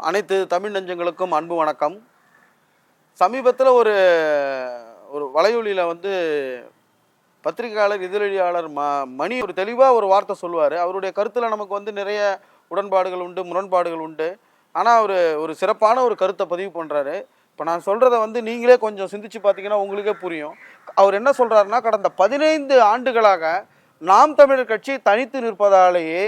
அனைத்து தமிழ் நெஞ்சங்களுக்கும் அன்பு வணக்கம். சமீபத்தில் ஒரு ஒரு வலையொலியில் வந்து பத்திரிகையாளர் இதழியாளர் ம மணி ஒரு தெளிவாக ஒரு வார்த்தை சொல்லுவார். அவருடைய கருத்தில் நமக்கு வந்து நிறைய உடன்பாடுகள் உண்டு முரண்பாடுகள் உண்டு. ஆனால் அவர் ஒரு சிறப்பான ஒரு கருத்தை பதிவு பண்ணுறாரு இப்போ நான் சொல்கிறத வந்து நீங்களே கொஞ்சம் சிந்திச்சு பார்த்தீங்கன்னா உங்களுக்கே புரியும். அவர் என்ன சொல்கிறாருன்னா கடந்த பதினைந்து ஆண்டுகளாக நாம் தமிழர் கட்சி தனித்து நிற்பதாலேயே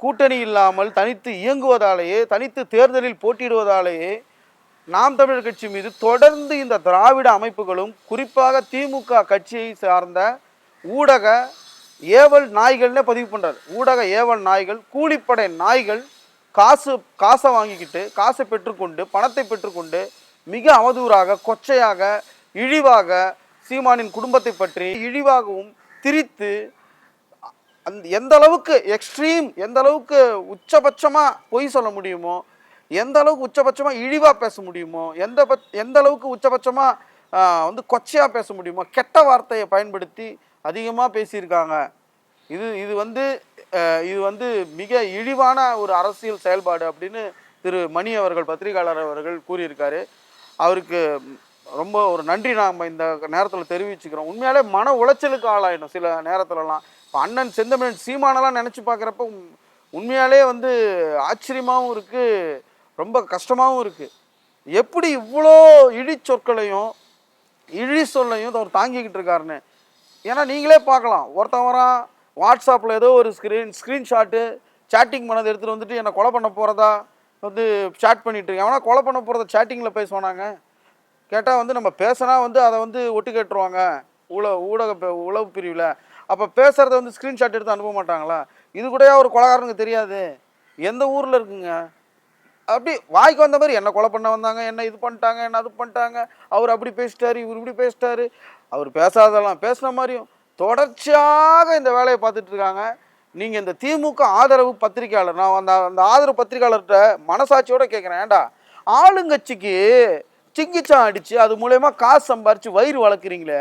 கூட்டணி இல்லாமல் தனித்து இயங்குவதாலேயே தனித்து தேர்தலில் போட்டியிடுவதாலேயே நாம் தமிழர் கட்சி மீது தொடர்ந்து இந்த திராவிட அமைப்புகளும் குறிப்பாக திமுக கட்சியை சார்ந்த ஊடக ஏவல் நாய்கள்னே பதிவு பண்ணுறாரு ஊடக ஏவல் நாய்கள் கூலிப்படை நாய்கள் காசு காசை வாங்கிக்கிட்டு காசை பெற்றுக்கொண்டு பணத்தை பெற்றுக்கொண்டு மிக அவதூறாக கொச்சையாக இழிவாக சீமானின் குடும்பத்தை பற்றி இழிவாகவும் திரித்து அந்த எந்த அளவுக்கு எக்ஸ்ட்ரீம் எந்த அளவுக்கு உச்சபட்சமாக பொய் சொல்ல முடியுமோ எந்த அளவுக்கு உச்சபட்சமாக இழிவாக பேச முடியுமோ எந்த பட் எந்த அளவுக்கு உச்சபட்சமாக வந்து கொச்சையாக பேச முடியுமோ கெட்ட வார்த்தையை பயன்படுத்தி அதிகமாக பேசியிருக்காங்க. இது இது வந்து இது வந்து மிக இழிவான ஒரு அரசியல் செயல்பாடு அப்படின்னு திரு மணி அவர்கள் பத்திரிகையாளர் அவர்கள் கூறியிருக்காரு. அவருக்கு ரொம்ப ஒரு நன்றி நாம் இந்த நேரத்தில் தெரிவிச்சுக்கிறோம். உண்மையாலே மன உளைச்சலுக்கு ஆளாயிடும் சில நேரத்துலலாம். இப்போ அண்ணன் செந்தமிழன் சீமானெல்லாம் நினச்சி பார்க்குறப்ப உண்மையாலே வந்து ஆச்சரியமாகவும் இருக்குது ரொம்ப கஷ்டமாகவும் இருக்குது எப்படி இவ்வளோ இழி சொற்களையும் இழி சொல்லையும் அவர் தாங்கிக்கிட்டு இருக்காருன்னு. ஏன்னா நீங்களே பார்க்கலாம். ஒருத்தன் வரான் வாட்ஸ்அப்பில் ஏதோ ஒரு ஸ்க்ரீன் ஸ்க்ரீன்ஷாட்டு சேட்டிங் பண்ணதை எடுத்துகிட்டு வந்துட்டு என்னை கொலை பண்ண போகிறதா வந்து சேட் பண்ணிகிட்டு இருக்கேன். அவனா கொலை பண்ண போகிறத சேட்டிங்கில் பேசுவானாங்க கேட்டால் வந்து நம்ம பேசினா வந்து அதை வந்து ஒட்டு கேட்டுருவாங்க ஊழ ஊடக உளவு பிரிவில். அப்போ பேசுகிறத வந்து ஸ்க்ரீன்ஷாட் எடுத்து அனுப்ப மாட்டாங்களா? இது கூடயா ஒரு கொலகாரனுக்கு தெரியாது? எந்த ஊரில் இருக்குங்க? அப்படி வாய்க்கு வந்த மாதிரி என்ன கொலை பண்ண வந்தாங்க என்ன இது பண்ணிட்டாங்க என்ன அது பண்ணிட்டாங்க அவர் அப்படி பேசிட்டாரு இவர் இப்படி பேசிட்டாரு. அவர் பேசாதெல்லாம் பேசின மாதிரியும் தொடர்ச்சியாக இந்த வேலையை பார்த்துட்டு இருக்காங்க. நீங்கள் இந்த திமுக ஆதரவு பத்திரிகையாளர் நான் அந்த அந்த ஆதரவு பத்திரிகையாளர்கிட்ட மனசாட்சியோட கேட்குறேன் ஏன்டா ஆளுங்கட்சிக்கு சிங்கிச்சான் அடித்து அது மூலயமா காசு சம்பாரித்து வயிறு வளர்க்குறீங்களே?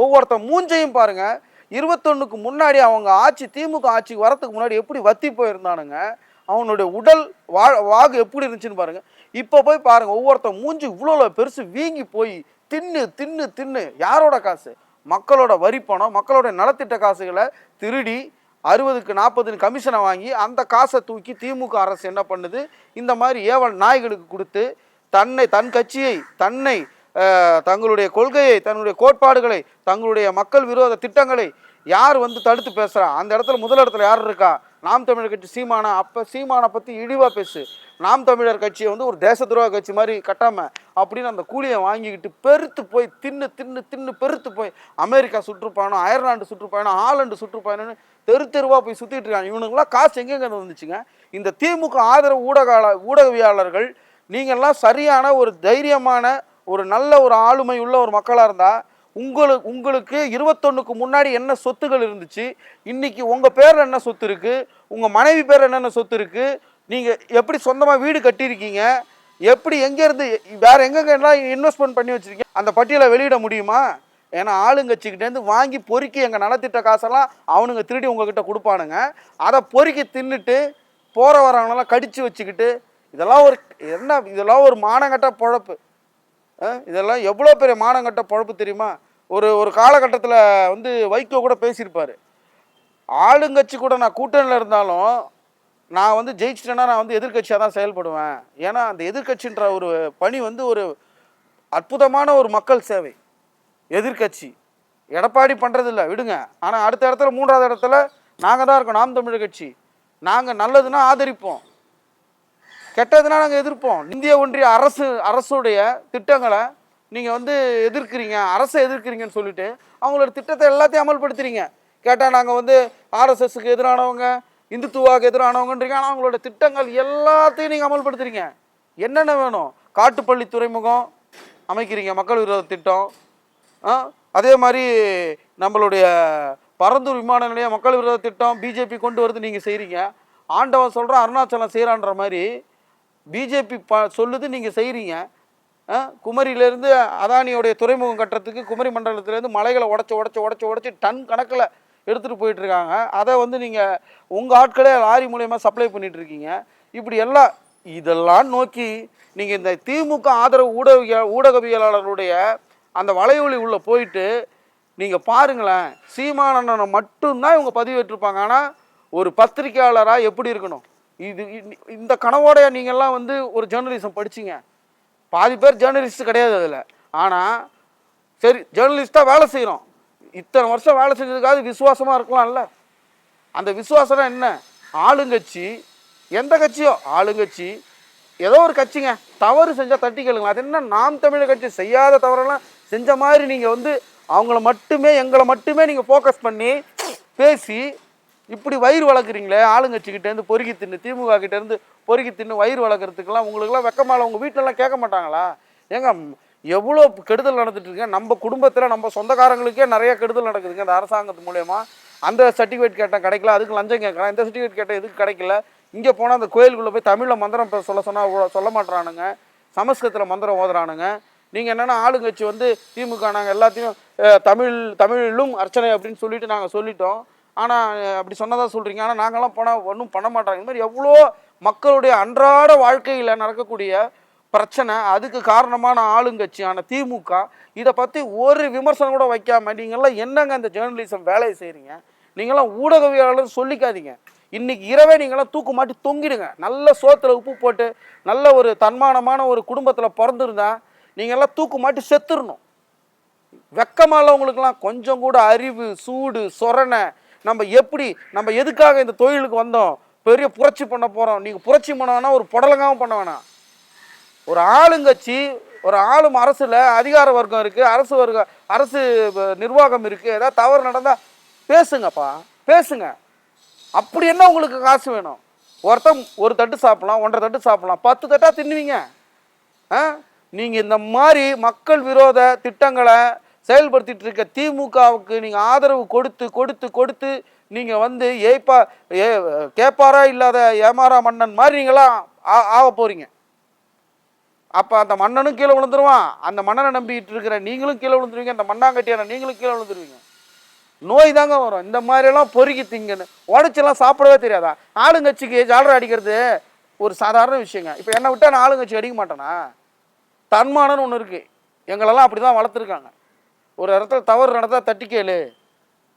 ஒவ்வொருத்த மூஞ்சையும் பாருங்கள் இருபத்தொன்னுக்கு முன்னாடி அவங்க ஆட்சி திமுக ஆட்சிக்கு வரத்துக்கு முன்னாடி எப்படி வத்தி போயிருந்தானுங்க? அவனுடைய உடல் வா வாகு எப்படி இருந்துச்சுன்னு பாருங்க. இப்போ போய் பாருங்க ஒவ்வொருத்தன் மூஞ்சி இவ்வளோ பெருசு வீங்கி போய் தின்னு தின்னு தின்னு யாரோட காசு? மக்களோட வரி பணம் மக்களோட நலத்திட்ட காசுகளை திருடி அறுபதுக்கு நாற்பதுன்னு கமிஷனை வாங்கி அந்த காசை தூக்கி திமுக அரசு என்ன பண்ணுது? இந்த மாதிரி ஏவல் நாய்களுக்கு கொடுத்து தன்னை தன் கட்சியை தன்னை தங்களுடைய கொள்கையை தன்னுடைய கோட்பாடுகளை தங்களுடைய மக்கள் விரோத திட்டங்களை யார் வந்து தடுத்து பேசுகிறா அந்த இடத்துல முதல் இடத்துல யார் இருக்கா? நாம் தமிழர் கட்சி சீமானா அப்போ சீமானை பற்றி இழிவாக பேசு. நாம் தமிழர் கட்சியை வந்து ஒரு தேச துரோக கட்சி மாதிரி கட்டாமல் அப்படின்னு அந்த கூலியை வாங்கிக்கிட்டு பெருத்து போய் தின்னு தின்னு தின்னு பெருத்து போய் அமெரிக்கா சுற்றுப்பயணம் அயர்லாண்டு சுற்றுப்பயணம் ஹாலண்டு சுற்றுப்பயணம்னு தெரு தெருவாக போய் சுற்றிட்டு இருக்காங்க. இவனுங்களாம் காசு எங்கெங்கே வந்துச்சுங்க? இந்த திமுக ஆதரவு ஊடக ஊடகவியாளர்கள் நீங்கள்லாம் சரியான ஒரு தைரியமான ஒரு நல்ல ஒரு ஆளுமை உள்ள ஒரு மக்களாக இருந்தால் உங்களுக்கு உங்களுக்கு இருபத்தொன்னுக்கு முன்னாடி என்ன சொத்துகள் இருந்துச்சு இன்றைக்கி உங்கள் பேரில் என்ன சொத்து இருக்குது உங்கள் மனைவி பேர் என்னென்ன சொத்து இருக்குது நீங்கள் எப்படி சொந்தமாக வீடு கட்டியிருக்கீங்க எப்படி எங்கேருந்து வேறு எங்கெங்கெல்லாம் இன்வெஸ்ட்மெண்ட் பண்ணி வச்சுருக்கீங்க அந்த பட்டியலை வெளியிட முடியுமா? ஏன்னா ஆளுங்கட்சிக்கிட்டேருந்து வாங்கி பொறுக்கி எங்கள் நலத்திட்ட காசெல்லாம் அவனுங்க திருடி உங்ககிட்ட கொடுப்பானுங்க. அதை பொறுக்கி தின்னுட்டு போகிற வரவங்களெல்லாம் கடித்து வச்சுக்கிட்டு இதெல்லாம் ஒரு என்ன இதெல்லாம் ஒரு மானங்கட்ட பொழப்பு. இதெல்லாம் எவ்வளோ பெரிய மானங்கட்ட பழப்பு தெரியுமா? ஒரு ஒரு காலகட்டத்தில் வந்து வைகோ கூட பேசியிருப்பார். ஆளுங்கட்சி கூட நான் கூட்டணியில் இருந்தாலும் நான் வந்து ஜெயிச்சிட்டேன்னா நான் வந்து எதிர்க்கட்சியாக தான் செயல்படுவேன். ஏன்னா அந்த எதிர்க்கட்சின்ற ஒரு பணி வந்து ஒரு அற்புதமான ஒரு மக்கள் சேவை. எதிர்க்கட்சி. எடப்பாடி பண்ணுறதில்ல விடுங்க. ஆனால் அடுத்த இடத்துல மூன்றாவது இடத்துல நாங்கள் தான் இருக்கோம் நாம் தமிழர் கட்சி. நாங்கள் நல்லதுன்னா ஆதரிப்போம். கெட்டதுனால் நாங்கள் எதிர்ப்போம். இந்திய ஒன்றிய அரசு அரசுடைய திட்டங்களை நீங்கள் வந்து எதிர்க்கிறீங்க அரசை எதிர்க்கிறீங்கன்னு சொல்லிட்டு அவங்களோட திட்டத்தை எல்லாத்தையும் அமல்படுத்துறீங்க. கேட்டால் நாங்கள் வந்து ஆர்எஸ்எஸ்க்கு எதிரானவங்க இந்துத்துவாவுக்கு எதிரானவங்கன்றீங்க. ஆனால் அவங்களோட திட்டங்கள் எல்லாத்தையும் நீங்கள் அமல்படுத்துறீங்க. என்னென்ன வேணும்? காட்டுப்பள்ளி துறைமுகம் அமைக்கிறீங்க மக்கள் விரோத திட்டம். அதே மாதிரி நம்மளுடைய பரந்தூர் விமான நிலைய மக்கள் விரோத திட்டம் பிஜேபி கொண்டு வருது நீங்கள் செய்கிறீங்க ஆண்டவன் சொல்கிறான் அருணாச்சலம் செய்கிறான்ற மாதிரி பிஜேபி ப சொல்லுது நீங்கள் செய்கிறீங்க குமரியிலேருந்து அதானியோடைய துறைமுகம் கட்டுறதுக்கு குமரி மண்டலத்திலேருந்து மலைகளை உடச்சி உடச்சி உடச்சி உடச்சி டன் கணக்கில் எடுத்துகிட்டு போயிட்டு இருக்காங்க. அதை வந்து நீங்கள் உங்கள் ஆட்களே லாரி மூலயமா சப்ளை பண்ணிகிட்ருக்கீங்க இப்படி எல்லாம் இதெல்லாம் நோக்கி நீங்கள் இந்த திமுக ஆதரவு ஊடக ஊடகவியலாளர்களுடைய அந்த வலையொலி உள்ளே போயிட்டு நீங்கள் பாருங்களேன் சீமானண்ணனை மட்டும்தான் இவங்க பதிவேற்றிருப்பாங்க. ஆனால் ஒரு பத்திரிகையாளராக எப்படி இருக்கணும்? இது இந்த கனவோடைய நீங்கள்லாம் வந்து ஒரு ஜேர்னலிசம் படிச்சிங்க. பாதி பேர் ஜேர்னலிஸ்ட் கிடையாது அதில். ஆனால் சரி ஜேர்னலிஸ்ட்டாக வேலை செய்கிறோம் இத்தனை வருஷம் வேலை செஞ்சதுக்காவது விசுவாசமாக இருக்கலாம்ல. அந்த விசுவாசம் என்ன? ஆளுங்கட்சி. எந்த கட்சியோ? ஆளுங்கட்சி. ஏதோ ஒரு கட்சிங்க. தவறு செஞ்சால் தட்டி கேளுங்க அது என்ன? நாம் தமிழர் கட்சி செய்யாத தவறெல்லாம் செஞ்ச மாதிரி நீங்கள் வந்து அவங்கள மட்டுமே எங்களை மட்டுமே நீங்கள் ஃபோக்கஸ் பண்ணி பேசி இப்படி வயிறு வளர்க்குறீங்களே ஆளுங்கட்சிக்கிட்டேருந்து பொறுக்கி தின்னு திமுக கிட்டேருந்து பொறுக்கி தின்னு வயிறு வளர்க்குறதுக்கெல்லாம் உங்களுக்குலாம் வெக்கமால உங்கள் வீட்டிலலாம் கேட்க மாட்டாங்களா? ஏங்க எவ்வளோ கெடுதல் நடந்துட்டு இருக்குங்க? நம்ம குடும்பத்தில் நம்ம சொந்தக்காரங்களுக்கே நிறைய கெடுதல் நடக்குதுங்க இந்த அரசாங்கத்து மூலயமா. அந்த சர்டிஃபிகேட் கேட்டேன் கிடைக்கல அதுக்கு லஞ்சம் கேட்கலாம். இந்த சர்டிஃபிகேட் கேட்டேன் எதுக்கு கிடைக்கல? இங்கே போனால் அந்த கோயிலுக்குள்ளே போய் தமிழில் மந்திரம் சொல்ல சொன்னால் சொல்ல மாட்டுறானுங்க சமஸ்கிருதத்தில் மந்திரம் ஓதுறானுங்க. நீங்கள் என்னென்னா ஆளுங்கட்சி வந்து திமுக நாங்கள் எல்லாத்தையும் தமிழ் தமிழிலும் அர்ச்சனை அப்படின்னு சொல்லிட்டு நாங்கள் சொல்லிட்டோம். ஆனால் அப்படி சொன்னதாக சொல்கிறீங்க ஆனால் நாங்கள்லாம் போனால் ஒன்றும் பண்ண மாட்டாங்க. இந்த மாதிரி எவ்வளோ மக்களுடைய அன்றாட வாழ்க்கையில் நடக்கக்கூடிய பிரச்சனை அதுக்கு காரணமான ஆளுங்கட்சியான திமுக இதை பற்றி ஒரு விமர்சனம் கூட வைக்காம நீங்கள்லாம் என்னங்க அந்த ஜேர்னலிசம் வேலையை செய்கிறீங்க நீங்களாம் ஊடகவியலாளர் சொல்லிக்காதீங்க. இன்னைக்கு இரவே நீங்களாம் தூக்கு மாட்டி தொங்கிடுங்க. நல்ல சோத்தில் உப்பு போட்டு நல்ல ஒரு தன்மானமான ஒரு குடும்பத்தில் பிறந்திருந்தா நீங்கள்லாம் தூக்கு மாட்டி செத்துடணும் வெக்கமால உங்களுக்குலாம் கொஞ்சம் கூட அறிவு சூடு சொரணை நம்ம எப்படி நம்ம எதுக்காக இந்த தொழிலுக்கு வந்தோம்? பெரிய புரட்சி பண்ண போகிறோம் நீங்கள் புரட்சி பண்ண ஒரு புடலங்காவும் பண்ண வேணாம். ஒரு ஆளுங்கட்சி ஒரு ஆளும் அரசில் அதிகார வர்க்கம் இருக்குது அரசு வர்க்கம் அரசு நிர்வாகம் இருக்குது ஏதாவது தவறு நடந்தால் பேசுங்கப்பா பேசுங்க. அப்படி என்ன உங்களுக்கு காசு வேணும்? ஒருத்தன் ஒரு தட்டு சாப்பிட்லாம் ஒன்றரை தட்டு சாப்பிட்லாம் பத்து தட்டாக தின்னுவீங்க. ஆ? நீங்கள் இந்த மாதிரி மக்கள் விரோத திட்டங்களை செயல்படுத்திட்டு இருக்க திமுகவுக்கு நீங்கள் ஆதரவு கொடுத்து கொடுத்து கொடுத்து நீங்கள் வந்து ஏய்ப்பா ஏ கேப்பாரா இல்லாத ஏமாறா மன்னன் மாதிரி நீங்களாம் ஆ- ஆக போகிறீங்க அப்போ அந்த மன்னனும் கீழே விழுந்துருவான். அந்த மன்னனை நம்பிக்கிட்டு இருக்கிற நீங்களும் கீழே விழுந்துருவீங்க. அந்த மண்ணாங்கட்டியான நீங்களும் கீழே விழுந்துருவீங்க. நோய் தாங்க வரும். இந்த மாதிரியெல்லாம் பொறுக்கி திங்கன்னு. உடச்செல்லாம் சாப்பிடவே தெரியாதா? ஆளுங்கட்சிக்கு ஜாலரை அடிக்கிறது ஒரு சாதாரண விஷயங்க. இப்போ என்னை விட்டால் நான் ஆளுங்கட்சி அடிக்க மாட்டேனா? தன்மானம்னு ஒன்று இருக்குது எங்களெல்லாம் அப்படி தான் வளர்த்துருக்காங்க. ஒரு இடத்துல தவறு நடந்தால் தட்டி கேளு.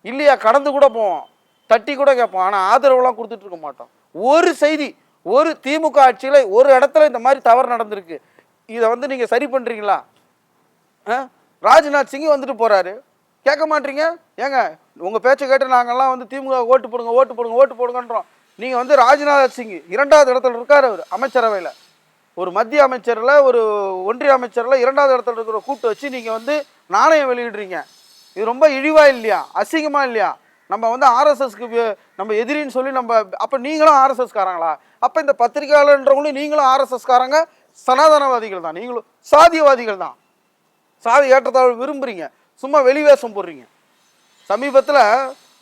இல்லையா கடந்து கூட போவோம். தட்டி கூட கேட்போம். ஆனால் ஆதரவுலாம் கொடுத்துட்டு இருக்க மாட்டோம். ஒரு செய்தி ஒரு திமுக ஆட்சியில் ஒரு இடத்துல இந்த மாதிரி தவறு நடந்திருக்கு. இதை வந்து நீங்கள் சரி பண்ணுறீங்களா ஆ? ராஜ்நாத் சிங் வந்துட்டு போகிறாரு கேட்க மாட்டீங்க? ஏங்க உங்கள் பேச்சை கேட்டு நாங்கள்லாம் வந்து திமுக ஓட்டு போடுங்க ஓட்டு போடுங்க ஓட்டு போடுங்கன்றோம். நீங்கள் வந்து ராஜ்நாத் சிங் இரண்டாவது இடத்துல இருக்கார் அவர் அமைச்சரவையில். ஒரு மத்திய அமைச்சரில் ஒரு ஒன்றிய அமைச்சரில் இரண்டாவது இடத்துல இருக்கிற கூட்டு வச்சு நீங்கள் வந்து நாணயம் வெளியிடுறீங்க இது ரொம்ப இழிவா இல்லையா? அசிங்கமா இல்லையா? நம்ம வந்து ஆர்எஸ்எஸ்க்கு நம்ம எதிரின்னு சொல்லி நம்ம அப்போ நீங்களும் ஆர்எஸ்எஸ்காரங்களா? அப்போ இந்த பத்திரிகையாளர்ன்றவங்களும் நீங்களும் ஆர்எஸ்எஸ்காரங்க சனாதனவாதிகள் தான். நீங்களும் சாதியவாதிகள் தான். சாதி ஏற்றத்தாழ்வு விரும்புறீங்க. சும்மா வெளிவேஷம் போடுறீங்க. சமீபத்தில்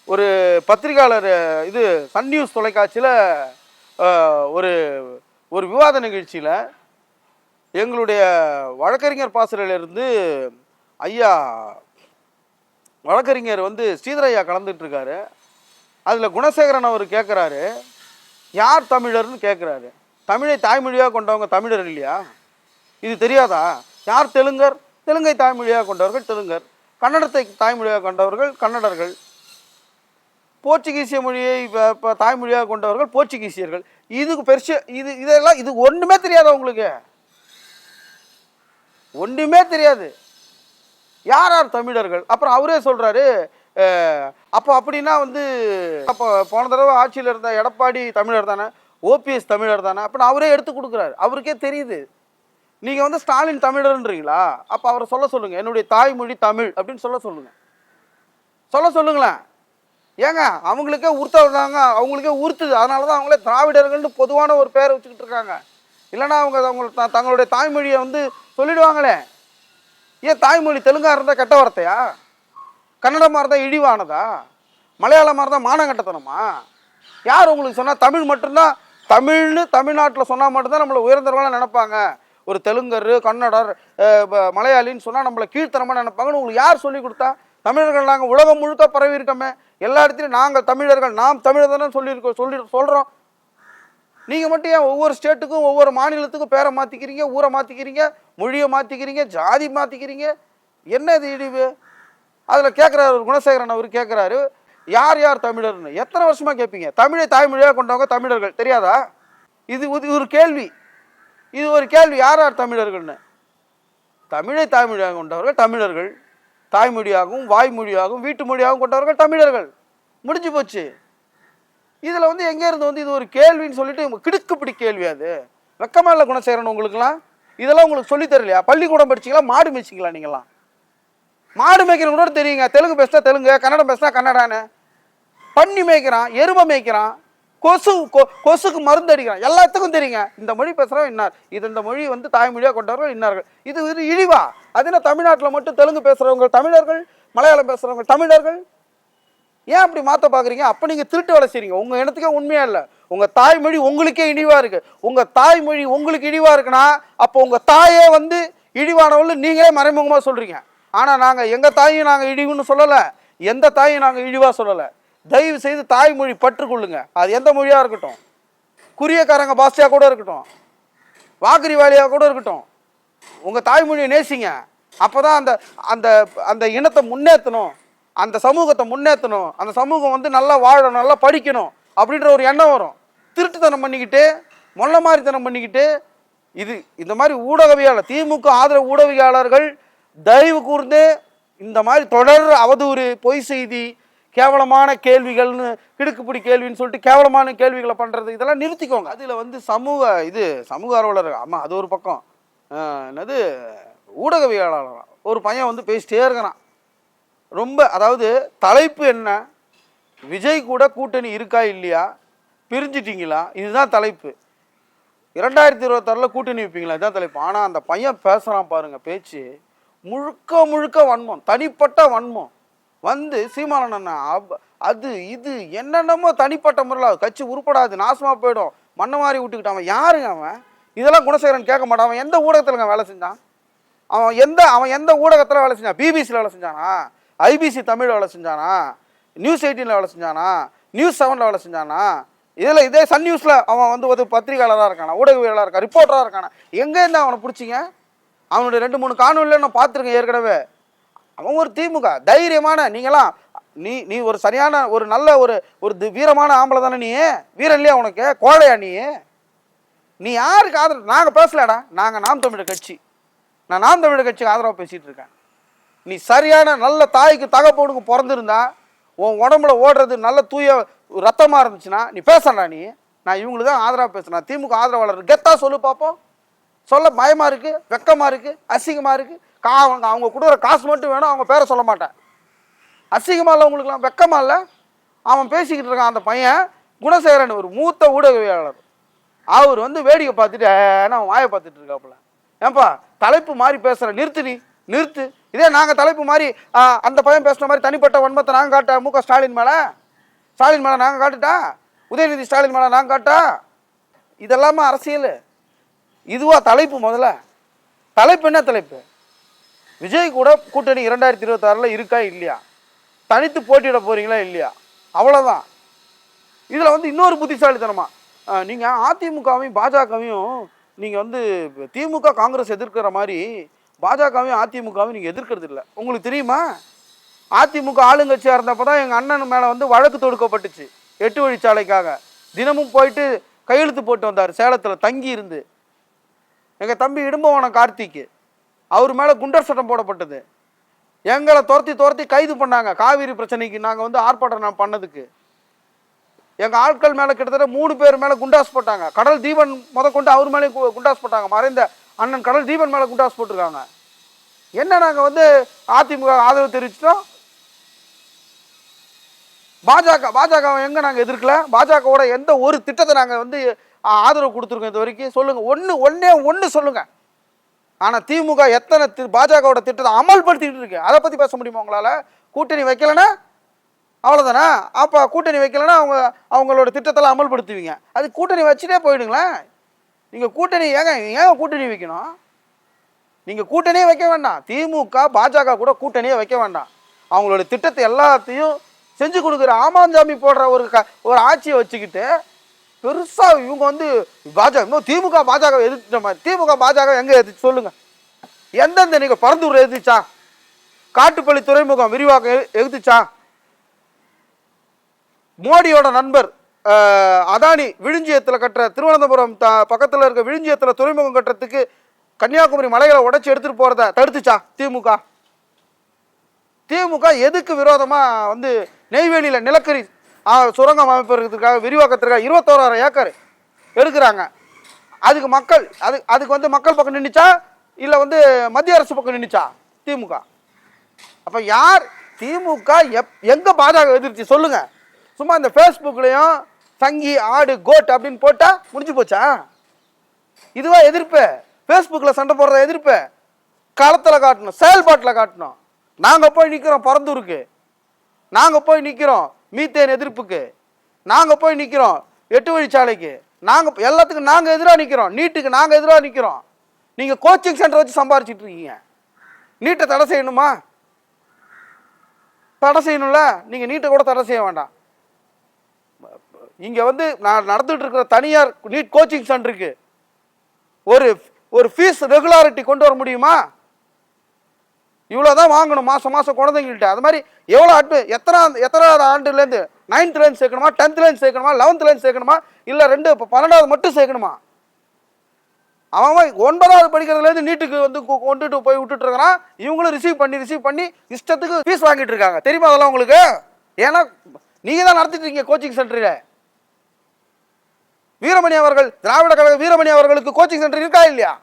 ஒரு பத்திரிகையாளர் இது சன் நியூஸ் தொலைக்காட்சியில் ஒரு ஒரு விவாத நிகழ்ச்சியில் எங்களுடைய வழக்கறிஞர் பாசறையிலிருந்து ஐயா வழக்கறிஞர் வந்து ஸ்ரீதரையா கலந்துட்டு இருக்காரு அதில் குணசேகரன் அவர் கேட்குறாரு யார் தமிழர்னு கேட்குறாரு தமிழை தாய்மொழியாக கொண்டவங்க தமிழர் இல்லையா? இது தெரியாதா? யார் தெலுங்கர்? தெலுங்கை தாய்மொழியாக கொண்டவர்கள் தெலுங்கர். கன்னடத்தை தாய்மொழியாக கொண்டவர்கள் கன்னடர்கள். போர்ச்சுகீசிய மொழியை இப்போ தாய்மொழியாக கொண்டவர்கள் போர்ச்சுகீசியர்கள். இதுக்கு பெருசு இது இதெல்லாம் இது ஒன்றுமே தெரியாதா உங்களுக்கு? ஒன்றுமே தெரியாது. யார் யார் தமிழர்கள்? அப்புறம் அவரே சொல்கிறாரு அப்போ அப்படின்னா வந்து அப்போ போன தடவை ஆட்சியில் இருந்த எடப்பாடி தமிழர் தானே ஓபிஎஸ் தமிழர் தானே? அப்படின்னு அவரே எடுத்து கொடுக்குறாரு. அவருக்கே தெரியுது. நீங்கள் வந்து ஸ்டாலின் தமிழர்ன்றீங்களா? அப்போ அவரை சொல்ல சொல்லுங்கள் என்னுடைய தாய்மொழி தமிழ் அப்படின்னு சொல்ல சொல்லுங்கள் சொல்ல சொல்லுங்களேன். ஏங்க அவங்களுக்கே உறுத்தாங்க அவங்களுக்கே உறுத்துது அதனால தான் அவங்களே திராவிடர்கள்னு பொதுவான ஒரு பேரை வச்சுக்கிட்டு இருக்காங்க. இல்லைன்னா அவங்க அவங்க த- தங்களுடைய தாய்மொழியை வந்து சொல்லிடுவாங்களே. ஏன் தாய்மொழி தெலுங்காக இருந்தால் கெட்ட வார்த்தையா? கன்னடமாக இருந்தால் இழிவானதா? மலையாளமாக இருந்தால் மானங்கட்டத்தனமா யார் உங்களுக்கு சொன்னால் தமிழ் மட்டும்தான்? தமிழ்னு தமிழ்நாட்டில் சொன்னால் மட்டும்தான் நம்மளை உயர்ந்தவர்களாக நினைப்பாங்க. ஒரு தெலுங்கர் கன்னடர் மலையாளின்னு சொன்னால் நம்மளை கீழ்த்தனமாக நினைப்பாங்கன்னு உங்களுக்கு யார் சொல்லி கொடுத்தா? தமிழர்கள் நாங்கள் உலகம் முழுக்க பரவி இருக்கோமே. எல்லா இடத்துலையும் நாங்கள் தமிழர்கள் நாம் தமிழர் தானே சொல்லியிருக்கோம் சொல்லி சொல்கிறோம் நீங்கள் மட்டும் ஏன் ஒவ்வொரு ஸ்டேட்டுக்கும் ஒவ்வொரு மாநிலத்துக்கும் பேரை மாற்றிக்கிறீங்க ஊரை மாற்றிக்கிறீங்க மொழியை மாற்றிக்கிறீங்க ஜாதி மாற்றிக்கிறீங்க என்ன இது இழிவு? அதில் கேட்குறாரு குணசேகரன் அவர் கேட்குறாரு யார் யார் தமிழர்னு? எத்தனை வருஷமாக கேட்பீங்க தமிழை தாய்மொழியாக கொண்டவங்க தமிழர்கள் தெரியாதா? இது இது ஒரு கேள்வி. இது ஒரு கேள்வி யார் யார் தமிழர்கள்னு? தமிழை தாய்மொழியாக கொண்டவர்கள் தமிழர்கள். தாய்மொழியாகவும் வாய்மொழியாகவும் வீட்டு மொழியாகவும் கொண்டவர்கள் தமிழர்கள். முடிஞ்சு போச்சு. இதில் வந்து எங்கேருந்து வந்து இது ஒரு கேள்வின்னு சொல்லிட்டு கிடுக்குப்பிடி கேள்வி அது. வெக்கமா இல்லை குணசேகரன் உங்களுக்குலாம் இதெல்லாம் உங்களுக்கு சொல்லித்தரலையா பள்ளிக்கூடம் படிச்சிக்கலாம் மாடு மேய்ச்சிங்களா நீங்களாம் மாடு மேய்க்கிறவங்க கூட தெரியுங்க. தெலுங்கு பேசினா தெலுங்கு கன்னடம் பேசினா கன்னடான்னு. பன்னி மேய்க்கிறான் எருமை மேய்க்கிறான் கொசு கொ கொசுக்கு மருந்து அடிக்கிறான். எல்லாத்துக்கும் தெரியுங்க. இந்த மொழி பேசுகிறவன் இன்னார். இது இந்த மொழி வந்து தாய்மொழியாக கொண்டவர்கள் இன்னார்கள். இது ஒரு இழிவா? அது என்ன தமிழ்நாட்டில் மட்டும் தெலுங்கு பேசுகிறவங்க தமிழர்கள் மலையாளம் பேசுகிறவங்க தமிழர்கள்? ஏன் அப்படி மாற்ற பார்க்குறீங்க அப்போ நீங்கள் திருட்டு வேலை செய்றீங்க. உங்கள் இனத்துக்கே உண்மையா இல்லை. உங்கள் தாய்மொழி உங்களுக்கே இழிவாக இருக்குது உங்கள் தாய்மொழி உங்களுக்கு இழிவாக இருக்குன்னா அப்போ உங்கள் தாயே வந்து இழிவானவள் நீங்களே மறைமுகமாக சொல்கிறீங்க ஆனால் நாங்கள் எங்கள் தாயும் நாங்கள் இழிவுன்னு சொல்லலை. எந்த தாயும் நாங்கள் இழிவாக சொல்லலை. தயவு செய்து தாய்மொழி பற்றுக்கொள்ளுங்க. அது எந்த மொழியாக இருக்கட்டும். குரியக்காரங்க பாஷையாக கூட இருக்கட்டும். வாக்குரி கூட இருக்கட்டும். உங்கள் தாய்மொழியை நேசிங்க. அப்போ தான் அந்த அந்த அந்த இனத்தை முன்னேற்றணும் அந்த சமூகத்தை முன்னேற்றணும் அந்த சமூகம் வந்து நல்லா வாழணும் நல்லா படிக்கணும் அப்படின்ற ஒரு எண்ணம் வரும். திருட்டுத்தனம் பண்ணிக்கிட்டு மொல்ல மாதிரித்தனம் பண்ணிக்கிட்டு இது இந்த மாதிரி ஊடகவியாளர் திமுக ஆதரவு ஊடகவியாளர்கள் தயவு கூர்ந்து இந்த மாதிரி தொடர் அவதூறு பொய் செய்தி கேவலமான கேள்விகள்னு கிடுக்குப்பிடி கேள்வின்னு சொல்லிட்டு கேவலமான கேள்விகளை பண்ணுறது இதெல்லாம் நிறுத்திக்கோங்க. அதில் வந்து சமூக இது சமூக ஆர்வலர் ஆமாம் அது ஒரு பக்கம். என்னது ஊடகவியலாளர் ஒரு பையன் வந்து பேசிட்டே இருக்கிறான். ரொம்ப அதாவது தலைப்பு என்ன? விஜய் கூட கூட்டணி இருக்கா இல்லையா? பிரிஞ்சிட்டிங்களா? இதுதான் தலைப்பு. இரண்டாயிரத்தி இருபத்தாறில் கூட்டணி வைப்பீங்களா? இதுதான் தலைப்பு. ஆனால் அந்த பையன் பேசுகிறான் பாருங்கள் பேச்சு. முழுக்க முழுக்க வன்மம் தனிப்பட்ட வன்மம். வந்து சீமானன் அது இது என்னென்னமோ தனிப்பட்ட முறையில் கட்சி உருப்படாது நாசமாக போயிடும். மண்ணை மாதிரி விட்டுக்கிட்டான் அவன். யாருங்க அவன்? இதெல்லாம் குணசேகரன் கேட்க மாட்டான். அவன் எந்த ஊடகத்தில்ங்க வேலை செஞ்சான்? அவன் எந்த அவன் எந்த ஊடகத்தில் வேலை செஞ்சான்? பிபிசியில் வேலை செஞ்சானா? ஐபிசி தமிழில் வேலை செஞ்சானா? நியூஸ் எயிட்டீனில் வேலை செஞ்சானா? நியூஸ் செவனில் வேலை செஞ்சானா? இதில் இதே சன் நியூஸில் அவன் வந்து ஒரு பத்திரிகையாளராக இருக்கானா? ஊடகவியலாக இருக்கான் ரிப்போர்ட்டராக இருக்கானா? எங்கேருந்து அவனை பிடிச்சிங்க? அவனுடைய ரெண்டு மூணு காணொலியில் நான் பார்த்துருக்கேன் ஏற்கனவே. அவன் ஒரு திமுக. தைரியமான நீங்களாம் நீ நீ ஒரு சரியான ஒரு நல்ல ஒரு ஒரு தி- வீரமான ஆம்பளை தானே நீ? வீரம் இல்லையா உனக்கு? கோழையா நீ? நீ யாருக்கு ஆதரவு? நாங்கள் பேசலடா நாங்கள் நாம் தமிழர் கட்சி. நான் நாம் தமிழர் கட்சிக்கு ஆதரவாக பேசிகிட்டு இருக்கேன். நீ சரியான நல்ல தாய்க்கு தகப்பனுக்கு பிறந்திருந்தா உன் உடம்புல ஓடுறது நல்ல தூய ரத்தமாக இருந்துச்சுன்னா நீ பேசடா நீ. நான் இவங்களுக்கு தான் ஆதரவாக பேசுகிறேன் திமுக ஆதரவாளர் கெத்தா சொல்லு பார்ப்போம் சொல்ல பயமாக இருக்குது வெக்கமாக இருக்குது அசிங்கமாக இருக்குது கா அவங்க அவங்க கொடுக்குற காசு மட்டும் வேணும் அவங்க பேரை சொல்ல மாட்டேன். அசிங்கமாக இல்லை உங்களுக்குலாம் வெக்கமாக இல்லை. அவன் பேசிக்கிட்டு இருக்கான் அந்த பையன் குணசேகரன் ஒரு மூத்த ஊடகவியலாளர். அவர் வந்து வேடிக்கை பார்த்துட்டு ஏன்னா அவன் வாயை பார்த்துட்டு இருக்காப்புல. ஏன்பா தலைப்பு மாதிரி பேசுகிற நிறுத்து நீ. நிறுத்து. இதே நாங்கள் தலைப்பு மாதிரி அந்த பையன் பேசுன மாதிரி தனிப்பட்ட வன்மத்தை நாங்கள் காட்ட மு க ஸ்டாலின் மேலே? ஸ்டாலின் மேலே நாங்கள் காட்டுட்டா? உதயநிதி ஸ்டாலின் மேலே நாங்கள் காட்டா? இதெல்லாமா அரசியல்? இதுவா தலைப்பு முதல்ல. தலைப்பு என்ன தலைப்பு? விஜய் கூட கூட்டணி இரண்டாயிரத்தி இருபத்தாறில் இருக்கா இல்லையா? தனித்து போட்டியிட போகிறீங்களா இல்லையா? அவ்வளோதான் இதில் வந்து இன்னொரு புத்திசாலித்தனமா? நீங்கள் அதிமுகவையும் பாஜகவையும் நீங்கள் வந்து திமுக காங்கிரஸ் எதிர்க்கிற மாதிரி பாஜகவையும் அதிமுகவையும் நீங்கள் எதிர்க்கிறது இல்லை. உங்களுக்கு தெரியுமா? அதிமுக ஆளுங்கட்சியாக இருந்தப்போ தான் எங்கள் அண்ணன் மேலே வந்து வழக்கு தொடுக்கப்பட்டுச்சு எட்டு வழிச்சாலைக்காக. தினமும் போயிட்டு கையெழுத்து போட்டு வந்தார் சேலத்தில் தங்கி இருந்து. எங்கள் தம்பி இடும்பவனம் கார்த்திக்கு. அவர் மேலே குண்டர் சட்டம் போடப்பட்டது. எங்களை துரத்தி துரத்தி கைது பண்ணாங்க. காவிரி பிரச்சனைக்கு நாங்கள் வந்து ஆர்ப்பாட்டம் நான் பண்ணதுக்கு. எங்கள் ஆட்கள் மேலே கிட்டத்தட்ட மூணு பேர் மேலே குண்டாஸ் போட்டாங்க. கடல் தீபன் முத கொண்டு அவர் மேலே கு- குண்டாஸ் போட்டாங்க. மறைந்த அண்ணன் கடல் தீபன் மேலே குண்டாஸ் போட்டிருக்காங்க. என்ன நாங்கள் வந்து அதிமுக ஆதரவு தெரிவிச்சிட்டோம்? பாஜக பாஜக எங்கே நாங்கள் எதிர்க்கல? பாஜகவோட எந்த ஒரு திட்டத்தை நாங்கள் வந்து ஆதரவு கொடுத்துருக்கோம் இது வரைக்கும்? சொல்லுங்கள் ஒன்று ஒன்றே ஒன்று சொல்லுங்கள் ஆனால் திமுக எத்தனை தி- பாஜகவோட திட்டத்தை அமல்படுத்திக்கிட்டு இருக்கு? அதை பற்றி பேச முடியுமா உங்களால்? கூட்டணி வைக்கலைன்னா அவ்வளோதானே அப்போ கூட்டணி வைக்கலைன்னா அவங்க அவங்களோட திட்டத்தெல்லாம் அமல்படுத்துவீங்க. அது கூட்டணி வச்சுட்டே போயிடுங்களேன். நீங்கள் கூட்டணி ஏங்க ஏன் கூட்டணி வைக்கணும்? நீங்கள் கூட்டணியே வைக்க வேண்டாம். திமுக பாஜக கூட கூட்டணியே வைக்க வேண்டாம். அவங்களோட திட்டத்தை எல்லாத்தையும் செஞ்சு கொடுக்குற ஆமாஞ்சாமி போடுற ஒரு க ஒரு ஆட்சியை வச்சுக்கிட்டு பெருசாக இவங்க வந்து பாஜக இன்னும் திமுக பாஜக எதிர்த்த மாதிரி திமுக பாஜக எங்கே எதிர்த்து சொல்லுங்கள் எந்தெந்த நீங்கள் பரந்தூரில் எதிர்த்தா காட்டுப்பள்ளி துறைமுகம் விரிவாக்கம் எ- எதிர்த்துச்சா? மோடியோட நண்பர் அதானி விழுஞ்சியத்தில் கட்டுற திருவனந்தபுரம் த பக்கத்தில் இருக்க விழுஞ்சியத்தில் துறைமுகம் கட்டுறதுக்கு கன்னியாகுமரி மலைகளை உடைச்சி எடுத்துகிட்டு போகிறத தடுத்துச்சா திமுக? திமுக எதுக்கு விரோதமாக வந்து நெய்வேலியில் நிலக்கரி சுரங்கம் அமைப்பதற்காக விரிவாக்கத்திற்காக இருபத்தோராயிரம் ஏக்கர் எடுக்கிறாங்க. அதுக்கு மக்கள் அது அதுக்கு வந்து மக்கள் பக்கம் நின்றுச்சா இல்லை வந்து மத்திய அரசு பக்கம் நின்றுச்சா திமுக? அப்போ யார் திமுக எப் எங்கே பாஜக எதிர்த்து? சொல்லுங்கள் சும்மா இந்த ஃபேஸ்புக்லேயும் சங்கி ஆடு கோட் அப்படின்னு போட்டால் முடிஞ்சு போச்சா? இதுவா எதிர்ப்பு. ஃபேஸ்புக்கில் சண்டை போடுற எதிர்ப்பு. களத்தில் காட்டணும் செயல்பாட்டில் காட்டணும். நாங்கள் போய் நிற்கிறோம் பரந்தூருக்கு. நாங்கள் போய் நிற்கிறோம் மீத்தேன் எதிர்ப்புக்கு. நாங்கள் போய் நிற்கிறோம் எட்டு வழிச்சாலைக்கு. நாங்கள் எல்லாத்துக்கும் நாங்கள் எதிராக நிற்கிறோம் நீட்டுக்கு நாங்கள் எதிராக நிற்கிறோம் நீங்கள் கோச்சிங் சென்டர் வச்சு சம்பாரிச்சிட்டு இருக்கீங்க. நீட்டை தடை செய்யணுமா? தடை செய்யணும்ல. நீங்கள் நீட்டை கூட தடை செய்ய வேண்டாம். இங்கே வந்து நான் நடந்துட்டு இருக்கிற தனியார் நீட் கோச்சிங் சென்டருக்கு ஒரு ஒரு ஃபீஸ் ரெகுலாரிட்டி கொண்டு வர முடியுமா? இவ்வளோ தான் வாங்கணும் மாதம் மாதம் குழந்தைங்கள்ட்ட. அது மாதிரி எவ்வளோ அட்மி எத்தனாவது எத்தனாவது ஆண்டுலேருந்து நைன்த்லேருந்து சேர்க்கணுமா டென்த்லேருந்து சேர்க்கணுமா லெவன்த்லேருந்து சேர்க்கணுமா இல்லை ரெண்டு இப்போ பன்னெண்டாவது மட்டும் சேர்க்கணுமா? அவன் ஒன்பதாவது படிக்கிறதுலேருந்து நீட்டுக்கு வந்து கொண்டுட்டு போய் விட்டுட்டு இருக்கிறான். இவங்களும் ரிசீவ் பண்ணி ரிசீவ் பண்ணி இஷ்டத்துக்கு ஃபீஸ் வாங்கிட்டு இருக்காங்க. தெரியுமா அதெல்லாம் உங்களுக்கு? ஏன்னா நீங்கள் தான் நடத்திட்டு இருக்கீங்க கோச்சிங் சென்டரில் வீரமணி அவர்கள் திராவிட கழக வீரமணி அவர்களுக்கு கோச்சிங் சென்டர் இருக்கா இல்லையா?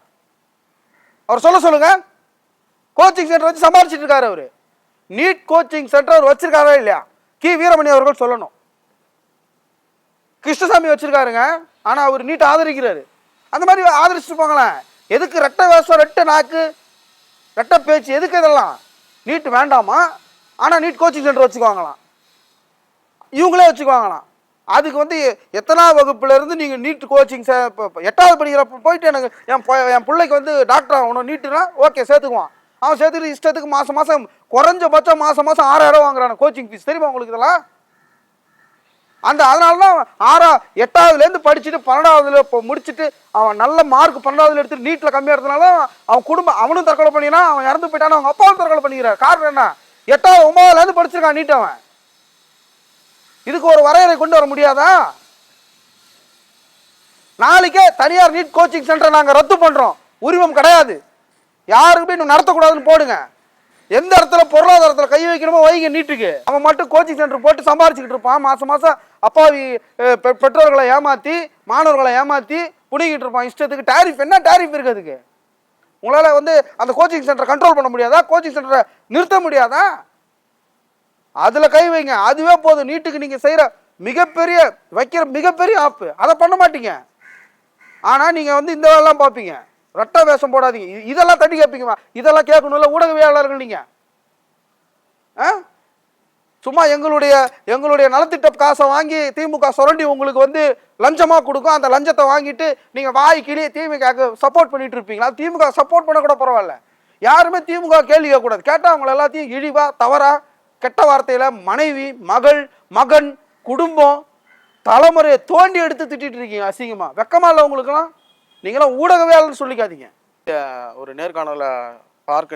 அவர் சொல்ல சொல்லுங்க. கோச்சிங் சென்டர் வச்சு சம்பாரிச்சிட்டு இருக்காரு அவரு. நீட் கோச்சிங் சென்டர் அவர் வச்சிருக்காரா இல்லையா? கி. வீரமணி அவர்கள் சொல்லணும். கிருஷ்ணசாமி வச்சிருக்காருங்க. ஆனால் அவர் நீட் ஆதரிக்கிறாரு. அந்த மாதிரி ஆதரிச்சுட்டு போங்களேன். எதுக்கு ரெட்டை வேஷம் ரெட்டை நாக்கு ரெட்டை பேச்சு எதுக்கு இதெல்லாம்? நீட் வேண்டாமா? ஆனால் நீட் கோச்சிங் சென்டர் வச்சுக்குவாங்களாம். இவங்களே வச்சுக்குவாங்களாம். அதுக்கு வந்து எத்தனாவது வகுப்புலேருந்து நீங்கள் நீட் கோச்சிங் எட்டாவது படிக்கிறப்ப போயிட்டு எனக்கு என் என் பிள்ளைக்கு வந்து டாக்டர் ஆகணும். நீட்டுனா ஓகே சேர்த்துக்குவான். அவன் சேர்த்துட்டு இஷ்டத்துக்கு மாதம் மாதம் குறைஞ்சபட்சம் மாதம் மாதம் ஆறாயிரம் வாங்குறான் கோச்சிங் ஃபீஸ் தெரியுமா உங்களுக்கு இதெல்லாம்? அந்த அதனால தான் ஆறா எட்டாவதுலேருந்து படிச்சுட்டு பன்னெண்டாவதுல இப்போ முடிச்சுட்டு அவன் நல்ல மார்க் பன்னெண்டாவதுல எடுத்துட்டு நீட்டில் கம்மியாக இருந்தனால அவன் குடும்பம் அவனும் தற்கொலை பண்ணினா அவன் இறந்து போயிட்டான அவங்க அப்பாவும் தற்கொலை பண்ணிக்கிறார். காரணம் என்ன? எட்டாவது ஒன்பதாவதுலேருந்து படிச்சிருக்கான் நீட் அவன். இதுக்கு ஒரு வரையறை கொண்டு வர முடியாதா? நாளைக்கே தனியார் நீட் கோச்சிங் சென்டர் நாங்கள் ரத்து பண்ணுறோம் உரிமம் கிடையாது. யாருக்குமே இன்னும் நடத்தக்கூடாதுன்னு போடுங்க. எந்த இடத்துல பொருளாதாரத்தில் கை வைக்கணுமோ வைங்க நீட்டுக்கு. அவன் மட்டும் கோச்சிங் சென்டர் போட்டு சம்பாரிச்சுக்கிட்டு இருப்பான். மாதம் மாதம் அப்பாவி பெ- பெற்றோர்களை ஏமாற்றி மாணவர்களை ஏமாற்றி புடிங்கிட்டு இருப்பான். இஷ்டத்துக்கு டாரிஃப் என்ன டாரிஃப் இருக்குது அதுக்கு? உங்களால் வந்து அந்த கோச்சிங் சென்டரை கண்ட்ரோல் பண்ண முடியாதா? கோச்சிங் சென்டரை நிறுத்த முடியாதா? அதில் கை வைங்க. அதுவே போதும். நீட்டுக்கு நீங்கள் செய்கிற மிகப்பெரிய வைக்கிற மிகப்பெரிய ஆப்பு. அதை பண்ண மாட்டீங்க. ஆனால் நீங்கள் வந்து இந்த வேலைலாம் பார்ப்பீங்க. ரட்ட வேஷம் போடாதீங்க. இதெல்லாம் தட்டி கேட்பீங்கம்மா. இதெல்லாம் கேட்கணும்ல ஊடகவியலாளர்கள் நீங்கள் ஆ? சும்மா எங்களுடைய எங்களுடைய நலத்திட்ட காசை வாங்கி திமுக சுரண்டி உங்களுக்கு வந்து லஞ்சமாக கொடுக்கும். அந்த லஞ்சத்தை வாங்கிட்டு நீங்கள் வாய் திமுக சப்போர்ட் பண்ணிட்டு இருப்பீங்களா? திமுக சப்போர்ட் பண்ண கூட பரவாயில்ல. யாருமே திமுக கேள்வி கேட்கக்கூடாது. கேட்டால் அவங்கள எல்லாத்தையும் இழிவா தவறா கெட்ட வார்த்தையில் மனைவி மகள் மகன் குடும்பம் தலைமுறையை தோண்டி எடுத்து திட்டிட்டு இருக்கீங்க அசிங்கமா. வெக்கமா இல்லை உங்களுக்குலாம் நீங்களாம் ஊடகவியாளர்னு சொல்லிக்காதீங்க. ஒரு நேர்காணலை பார்க்க